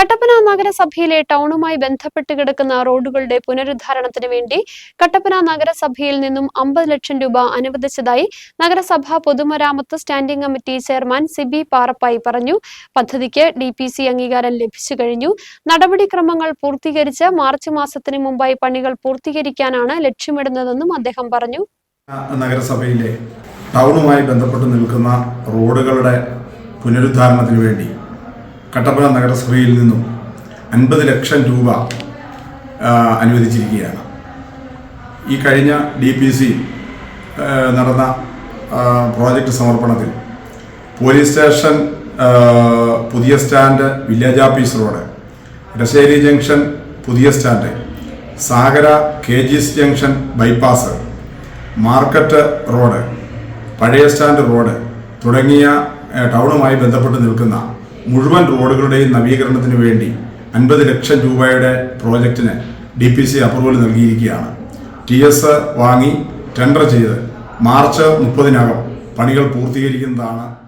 കട്ടപ്പന നഗരസഭയിലെ ടൗണുമായി ബന്ധപ്പെട്ട് കിടക്കുന്ന റോഡുകളുടെ പുനരുദ്ധാരണത്തിന് വേണ്ടി കട്ടപ്പന നഗരസഭയിൽ നിന്നും അമ്പത് ലക്ഷം രൂപ അനുവദിച്ചതായി നഗരസഭാ പൊതുമരാമത്ത് standing committee chairman Siby Parappai പറഞ്ഞു. പദ്ധതിക്ക് ഡി പി സി അംഗീകാരം ലഭിച്ചു കഴിഞ്ഞു. നടപടിക്രമങ്ങൾ പൂർത്തീകരിച്ച് മാർച്ച് മാസത്തിന് മുമ്പായി പണികൾ പൂർത്തീകരിക്കാനാണ് ലക്ഷ്യമിടുന്നതെന്നും അദ്ദേഹം പറഞ്ഞു. നഗരസഭയിലെ ടൗണുമായി ബന്ധപ്പെട്ട് നിൽക്കുന്ന റോഡുകളുടെ പുനരുദ്ധാരണത്തിന് വേണ്ടി കട്ടപ്പന നഗരസഭയിൽ നിന്നും അൻപത് ലക്ഷം രൂപ അനുവദിച്ചിരിക്കുകയാണ്. ഈ കഴിഞ്ഞ ഡി പി സി നടന്ന പ്രോജക്റ്റ് സമർപ്പണത്തിൽ പോലീസ് സ്റ്റേഷൻ പുതിയ സ്റ്റാൻഡ് വില്ലേജ് ഓഫീസ് റോഡ് രശേരി ജംഗ്ഷൻ പുതിയ സ്റ്റാൻഡ് സാഗര കെ ജിസ് ജംഗ്ഷൻ ബൈപ്പാസ് മാർക്കറ്റ് റോഡ് പഴയ സ്റ്റാൻഡ് റോഡ് തുടങ്ങിയ ടൗണുമായി ബന്ധപ്പെട്ട് നിൽക്കുന്ന മുഴുവൻ റോഡുകളുടെയും നവീകരണത്തിന് വേണ്ടി അൻപത് ലക്ഷം രൂപയുടെ പ്രോജക്റ്റിന് ഡി പി സി അപ്രൂവൽ നൽകിയിരിക്കുകയാണ്. ടി എസ് വാങ്ങി ടെൻഡർ ചെയ്ത് മാർച്ച് മുപ്പതിനകം പണികൾ പൂർത്തീകരിക്കുന്നതാണ്